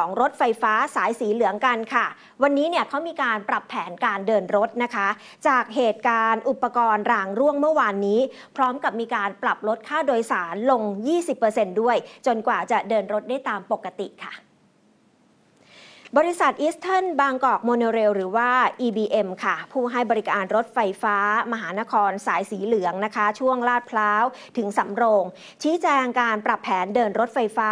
ของรถไฟฟ้าสายสีเหลืองกันค่ะ วันนี้เนี่ยเขามีการปรับแผนการเดินรถนะคะ จากเหตุการณ์อุปกรณ์รางร่วงเมื่อวานนี้ พร้อมกับมีการปรับลดค่าโดยสารลง 20%ด้วย จนกว่าจะเดินรถได้ตามปกติค่ะ บริษัทอีสเทิร์นบางกอกโมโนเรลหรือว่า EBM ค่ะ ผู้ให้บริการรถไฟฟ้า มหานครสายสีเหลืองนะคะ ช่วงลาดพร้าวถึงสำโรง ชี้แจงการปรับแผนเดินรถไฟฟ้า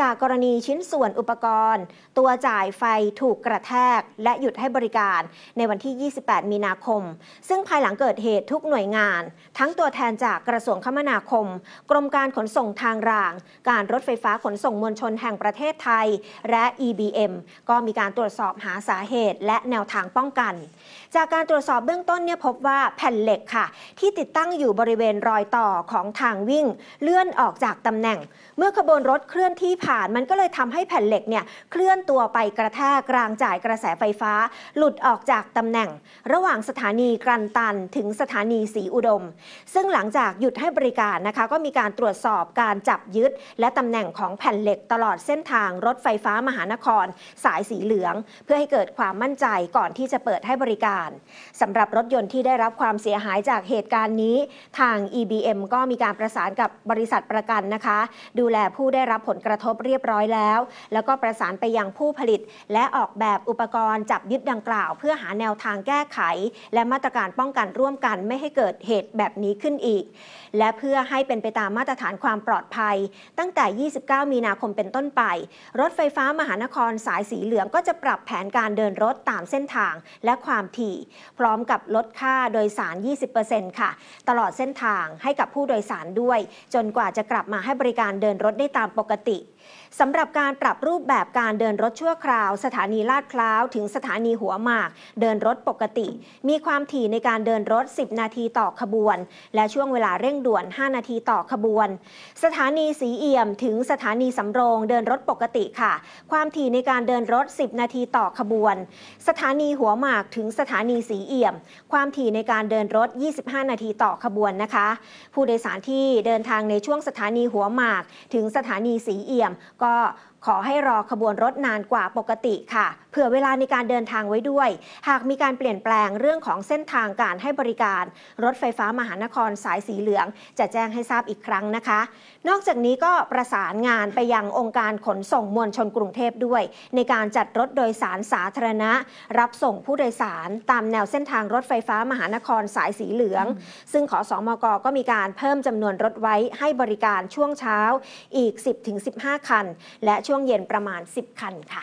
จากกรณีชิ้นส่วนอุปกรณ์ ตัวจ่ายไฟถูกกระแทก และหยุดให้บริการในวันที่ 28 มีนาคม ซึ่งภายหลังเกิดเหตุทุกหน่วยงาน ทั้งตัวแทนจากกระทรวงคมนาคม กรมการขนส่งทางราง การรถไฟฟ้าขนส่งมวลชนแห่งประเทศไทย และ EBM ก็มีการตรวจสอบหาสาเหตุ และแนวทางป้องกัน จากการตรวจสอบเบื้องต้นเนี่ยพบว่าแผ่นเหล็กค่ะ ที่ติดตั้งอยู่บริเวณรอยต่อของทางวิ่ง เลื่อนออกจากตำแหน่ง เมื่อขบวนรถเคลื่อนที่ผ่านมันก็เลยทำให้แผ่นเหล็กเนี่ยเคลื่อนตัวไปกระแทกรางจ่ายกระแสไฟฟ้า หลุดออกจากตำแหน่ง ระหว่างสถานีกรันตันถึงสถานีสีอุดม ซึ่งหลังจากหยุดให้บริการนะคะ ก็มีการตรวจสอบการจับยึด และตำแหน่งของแผ่นเหล็กตลอดเส้นทางรถไฟฟ้ามหานคร สายสีเหลือง เพื่อให้เกิดความมั่นใจก่อนที่จะเปิดให้บริการสำหรับรถยนต์ที่ได้รับความเสียหายจากเหตุการณ์นี้ ทาง EBM ก็มีการประสานกับบริษัทประกันนะคะ ดูแลผู้ได้รับผลกระทบเรียบร้อยแล้ว แล้วก็ประสานไปยังผู้ผลิต และออกแบบอุปกรณ์จับยึดดังกล่าว เพื่อหาแนวทางแก้ไข และมาตรการป้องกันร่วมกันไม่ให้เกิดเหตุแบบนี้ขึ้นอีก และเพื่อให้เป็นไปตามมาตรฐานความปลอดภัย ตั้งแต่ 29 มีนาคมเป็นต้นไป รถไฟฟ้ามหานครสายสีเหลืองก็จะปรับแผนการเดินรถตามเส้นทางและความถี่ พร้อมกับลดค่าโดยสาร 20%ค่ะ ตลอดเส้นทางให้กับผู้โดยสารด้วย จนกว่าจะกลับมาให้บริการเดินรถได้ตามปกติ สำหรับการปรับรูปแบบการเดินรถชั่วคราว สถานีลาดพร้าวถึงสถานีหัวหมาก เดินรถปกติ มีความถี่ในการเดินรถ 10 นาทีต่อขบวน และช่วงเวลาเร่งด่วน 5 นาทีต่อขบวน สถานีสีเอี่ยมถึงสถานีสำโรงเดินรถปกติค่ะ ความถี่ในการเดินรถ 10 นาทีต่อขบวน สถานีหัวหมากถึงสถานีสีเอี่ยม ความถี่ในการเดินรถ 25 นาทีต่อขบวนนะคะ ผู้โดยสารที่เดินทางในช่วงสถานีหัวหมาก ถึงสถานีสีเอี่ยมก็ ขอให้รอขบวนรถนานกว่าปกติค่ะ เผื่อเวลาในการเดินทางไว้ด้วย หากมีการเปลี่ยนแปลงเรื่องของเส้นทางการให้บริการ รถไฟฟ้ามหานครสายสีเหลือง จะแจ้งให้ทราบอีกครั้งนะคะ นอกจากนี้ก็ประสานงานไปยังองค์การขนส่งมวลชนกรุงเทพด้วย ในการจัดรถโดยสารสาธารณะ รับส่งผู้โดยสารตามแนวเส้นทางรถไฟฟ้ามหานครสายสีเหลือง ซึ่งขอสอมกก็มีการเพิ่มจำนวนรถไว้ให้บริการช่วงเช้าอีก 10-15 คัน และช่วงเย็นประมาณ 10 คันค่ะ